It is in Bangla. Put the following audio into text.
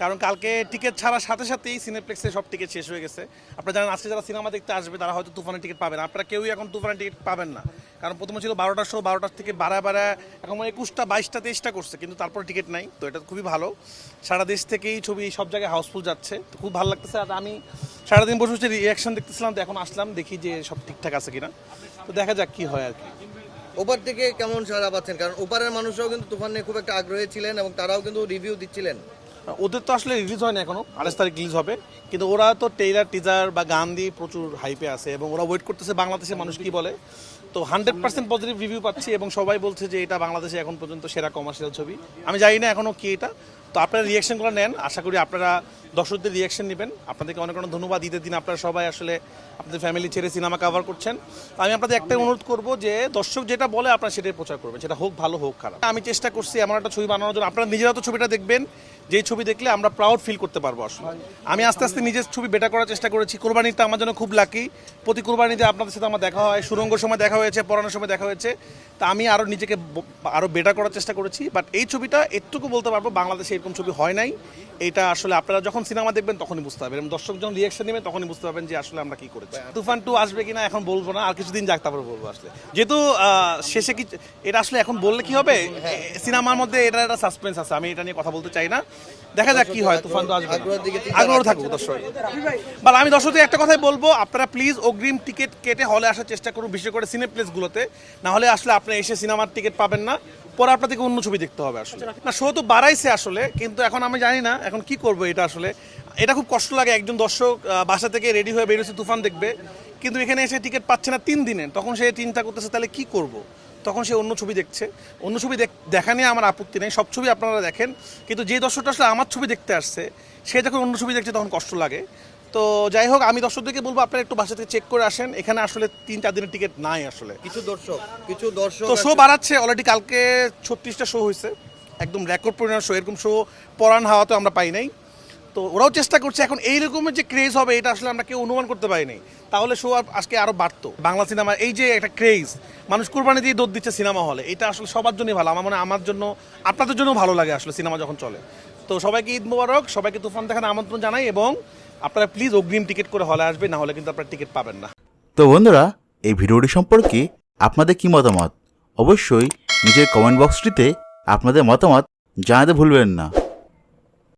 কারণ কালকে টিকিট ছাড়ার সাথে সাথেই সিনেপ্লেক্সে সব টিকিট শেষ হয়ে গেছে। আপনারা জানেন, আজকে যারা সিনেমা দেখতে আসবে, তারা হয়তো তুফানের টিকিট পাবেন আপনারা কেউই এখন তুফানের টিকিট পাবেন না। কারণ প্রথমে ছিল বারোটার শো বারোটার থেকে বাড়া বাড়া এখন একুশটা, বাইশটা, তেইশটা করছে, কিন্তু তারপর টিকিট নাই। তো এটা খুবই ভালো। সারা দেশ থেকেই ছবি সব জায়গায় হাউসফুল যাচ্ছে। তো খুব ভালো লাগতেছে। আর আমি সারাদিন বসে বসে রিয়াকশন দেখতেছিলাম, তো এখন আসলাম, দেখি যে সব ঠিকঠাক আছে কিনা। তো দেখা যাক কি হয় আর কি। ওপার থেকে কেমন সাড়া পাচ্ছেন? কারণ ওপারের মানুষরাও কিন্তু তুফান নিয়ে খুব একটা আগ্রহী ছিলেন এবং তারাও কিন্তু রিভিউ দিচ্ছিলেন। ওদের তো আসলে রিলিজ হয় না এখনও, আঠাশ তারিখ রিলিজ হবে। কিন্তু ওরা তো টেইলার টিজার বা গান দিয়ে প্রচুর হাইপে আছে এবং ওরা ওয়েট করতেছে বাংলাদেশের মানুষ কি বলে। তো হান্ড্রেড পার্সেন্ট পজিটিভ রিভিউ পাচ্ছি এবং সবাই বলছে যে এটা বাংলাদেশে এখন পর্যন্ত সেরা কমার্শিয়াল ছবি। আমি জানি না এখনও কি এটা তো আপনারা রিয়াকশনগুলো নেন। আশা করি আপনারা দর্শকদের রিয়াকশন নেবেন। আপনাদেরকে অনেক অনেক ধন্যবাদ। ঈদের দিন আপনারা সবাই আসলে আপনাদের ফ্যামিলি ছেড়ে সিনেমা কাভার করছেন। আমি আপনাদের একটাই অনুরোধ করব যে, দর্শক যেটা বলে আপনারা সেটাই প্রচার করবেন। সেটা হোক ভালো হোক খারাপ। আমি চেষ্টা করছি এমন একটা ছবি বানানোর জন্য। আপনারা নিজেরা তো ছবিটা দেখবেন। যেই ছবি দেখলে আমরা প্রাউড ফিল করতে পারব আসলে। আমি আস্তে আস্তে নিজের ছবি বেটার করার চেষ্টা করেছি। কোরবানিটা আমার জন্য খুব লাকি প্রতি কোরবানিতে আপনাদের সাথে আমার দেখা হয়। সুরঙ্গ সময় দেখা হয়েছে পড়ানোর সময় দেখা হয়েছে। তা আমি আরও নিজেকে আরও বেটার করার চেষ্টা করেছি। বাট এই ছবিটা এটুকু বলতে পারব, বাংলাদেশে এরকম ছবি হয় নাই। এটা আসলে আপনারা যখন সিনেমা দেখবেন তখনই বুঝতে পারবেন। এবং দর্শক যখন রিয়াকশন নেবেন তখনই বুঝতে পারবেন যে আসলে আমরা কি করেছি। তুফান টু আসবে কিনা এখন বলব না আর কিছুদিন যাক তারপর বলব আসলে। যেহেতু শেষে কি এটা আসলে এখন বললে কি হবে? সিনেমার মধ্যে এটা একটা সাসপেন্স আছে আমি এটা নিয়ে কথা বলতে চাই না। দেখা যাক কি হয় তুফান তো আসবে আগ্রহ থাকুক দর্শক। বা আমি দর্শকদের একটা কথাই বলব আপনারা প্লিজ অগ্রিম টিকিট কেটে হলে আসার চেষ্টা করুন বিশেষ করে সিনে প্লেসগুলোতে না হলে আসলে আপনি এসে সিনেমার টিকিট পাবেন না। পরে আপনাদেরকে অন্য ছবি দেখতে হবে আসলে। না শো তো বাড়াইছে আসলে। কিন্তু এখন আমি জানি না এখন কি করব এটা আসলে। এটা খুব কষ্ট লাগে একজন দর্শক বাসা থেকে রেডি হয়ে বেরোচ্ছে তুফান দেখবে। কিন্তু এখানে এসে টিকিট পাচ্ছে না তিন দিনের তখন সে চিন্তা করতেছে তাহলে কি করব? তখন সে অন্য ছবি দেখছে। অন্য ছবি দেখা নিয়ে আমার আপত্তি নেই সব ছবি আপনারা দেখেন। কিন্তু যে দর্শকটা আসলে আমার ছবি দেখতে আসছে সে যখন অন্য ছবি দেখছে তখন কষ্ট লাগে। তো যাই হোক আমি দর্শকদেরকে বলব আপনারা একটু বাসা থেকে চেক করে আসেন। এখানে আসলে তিন চার দিনের টিকিট নাই আসলে। কিছু দর্শক কিছু দর্শক তো শো বাড়াচ্ছে। অলরেডি কালকে ছত্রিশটা শো হয়েছে। একদম রেকর্ড পরিমাণ শো এরকম শো পরান হাওয়া তো আমরা পাই নাই। তো ওরাও চেষ্টা করছে, এখন এই রকমের যে ক্রেজ হবে, এটা আসলে আমরা কেউ অনুমান করতে পারিনি তাহলে শো আজকে আরও বাড়তো। বাংলা সিনেমা এই যে একটা ক্রেজ মানুষ কুরবানি দিয়ে দৌড় দিচ্ছে সিনেমা হলে এটা আসলে সবার জন্যই ভালো। আমার মনে আমার জন্য, আপনাদের জন্য ভালো লাগে আসলে সিনেমা যখন চলে। তো সবাইকে ঈদ মোবারক, সবাইকে তুফান দেখার আমন্ত্রণ জানাই এবং আপনারা প্লিজ অগ্রিম টিকিট করে হলে আসবে না হলে কিন্তু আপনারা টিকিট পাবেন না। তো বন্ধুরা, এই ভিডিওটি সম্পর্কে আপনাদের কি মতামত? অবশ্যই নিজের কমেন্ট বক্সটিতে আপনাদের মতামত জানাতে ভুলবেন না।